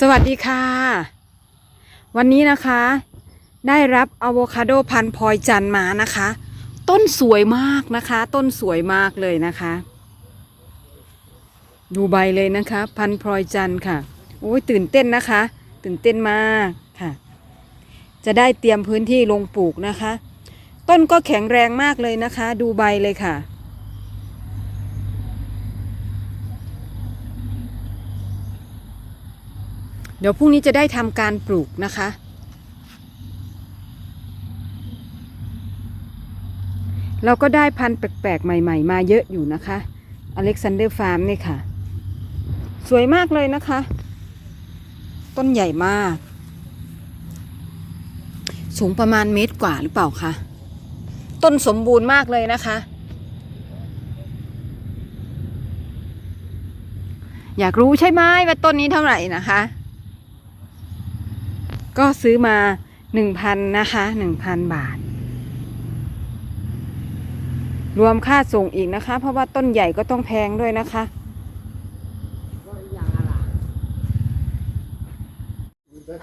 สวัสดีค่ะ วันนี้นะคะ ได้รับอะโวคาโดพันธุ์พลอยจันทร์มานะคะ ต้นสวยมากนะคะ ต้นสวยมากเลยนะคะ ดูใบเลยนะคะ พันธุ์พลอยจันทร์ค่ะโอ้ยตื่นเต้นนะคะ ตื่นเต้นมากค่ะ จะได้เตรียมพื้นที่ลงปลูกนะคะ ต้นก็แข็งแรงมากเลยนะคะ ดูใบเลยค่ะ เดี๋ยวพรุ่งนี้จะได้ทำการปลูกนะคะ เราก็ได้พันธุ์แปลกๆ ใหม่ ๆ มาเยอะอยู่นะคะอเล็กซานเดอร์ฟาร์มนี่ค่ะ สวยมากเลยนะคะ ต้นใหญ่มาก สูงประมาณเมตรกว่าหรือเปล่าคะต้นสมบูรณ์มากเลยนะคะ อยากรู้ใช่ไหมว่าต้นนี้เท่าไหร่นะคะ ก็ซื้อมาหนึ่งพันนะคะหนึ่งพันบาท รวมค่าส่งอีกนะคะ เพราะว่าต้นใหญ่ก็ต้องแพงด้วยนะคะ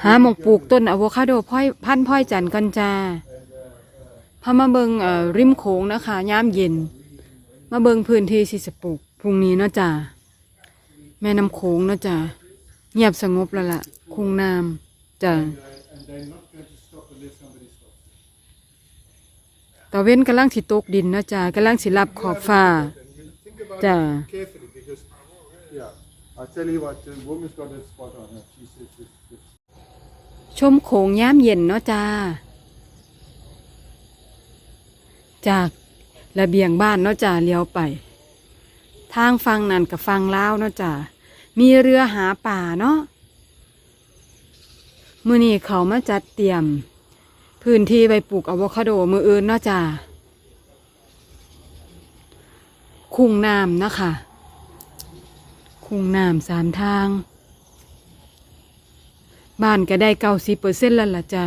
หาหมองปลูกต้นอะโวคาโดพ้อยพันธุ์พ้อยจันทร์กันจ้าพามาเบิงริมโขงนะคะย่ามเย็น มาเบิงพื้นที่สิสปลูกพรุ่งนี้เนาะจ้าแม่น้ำโขงเนาะจ้าเงียบสงบแล้วล่ะคงน้ำ จ้าตะเว้นกำลังสิตกดินเนาะจ้ากำลังสิรับขอบฟ้า Think about Yeah. it carefully because, yeah, I'll tell you what, the woman's got a spot on her. She says this, this ชมโขงย่ามเย็นเนาะจ้า จากระเบียงบ้านเนาะจ้าเลี้ยวไป ทางฟังนั่นกับฟังลาวเนาะจ้ามีเรือหาป่าเนาะ มือนี้เขามาจัดเตรียม พื้นที่ไปปลูกอะโวคาโดมืออื่นนอกจากคุ้งน้ำนะคะคุ้งน้ำสามทาง บ้านก็ได้เก้าสิบเปอร์เซ็นต์แล้วล่ะจ้า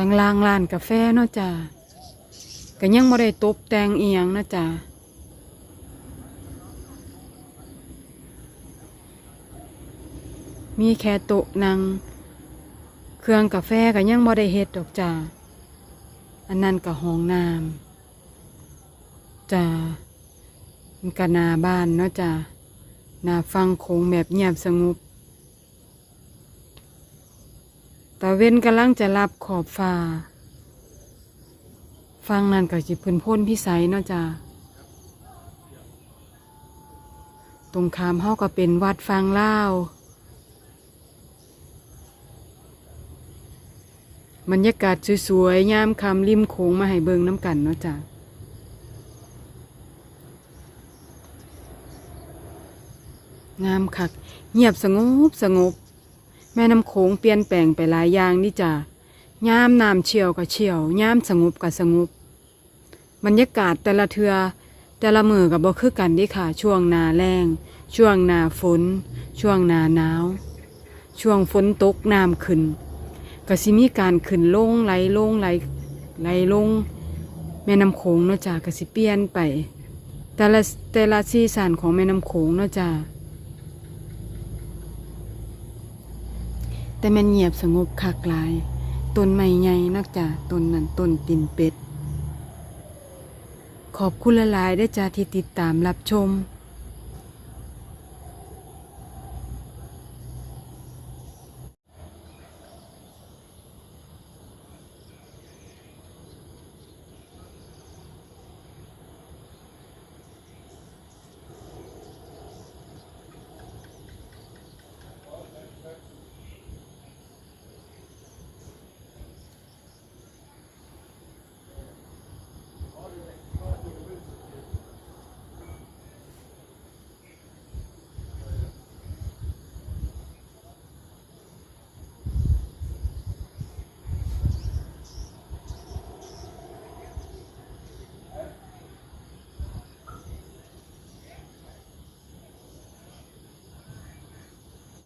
ข้างล่างร้านกาแฟเนาะจ้าก็ยังไม่ได้ตบแต่งเอียงนะจ้ามีแค่โต๊ะนั่งเครื่องกาแฟก็ยังบ่ได้เฮ็ดดอกจ้าอันนั้นก็ห้องน้ำจ้ามันก็นาบ้านเนาะจ้านาฟังโขงแบบเงียบสงบ ตาเว้นกำลังจะรับขอบฟ้า ฟังนั่นก็สิเพื้นพ้นพิสัยเนาะจ้าตรงขามเฮาก็เป็นวัดฟังเล่าวบรรยากาศสวยๆยามคำริมโขงมาให้เบิงน้ำกันเนาะจ้ะงามคัก เงียบสงบสงบ ม่น้ำโขงเปลี่ยนแปลงไปหลายอย่างนี่จ้ะยามน้ำเชี่ยวก็เชี่ยวยามสงบก็สงบบรรยากาศแต่ละเทือ แต่ละมือกับบ่คือกันดิค่ะ ช่วงหนาแรงช่วงหนาฝน ช่วงหนาหนาว ช่วงฝนตกน้ำขึ้นก็สิมีการขึ้นลงไหลลงไหลไหลลง แม่น้ำโขงเนาะจ้าก็สิเปลี่ยนไป แต่ละแต่ละซีสันของแม่น้ำโขงเนาะจ้า แต่มันเงียบสงบคักหลายต้นไม้ใหญ่นักจ้าต้นนั้นต้นตินเป็ด ขอบคุณละลายได้จ้าที่ติดตามรับชม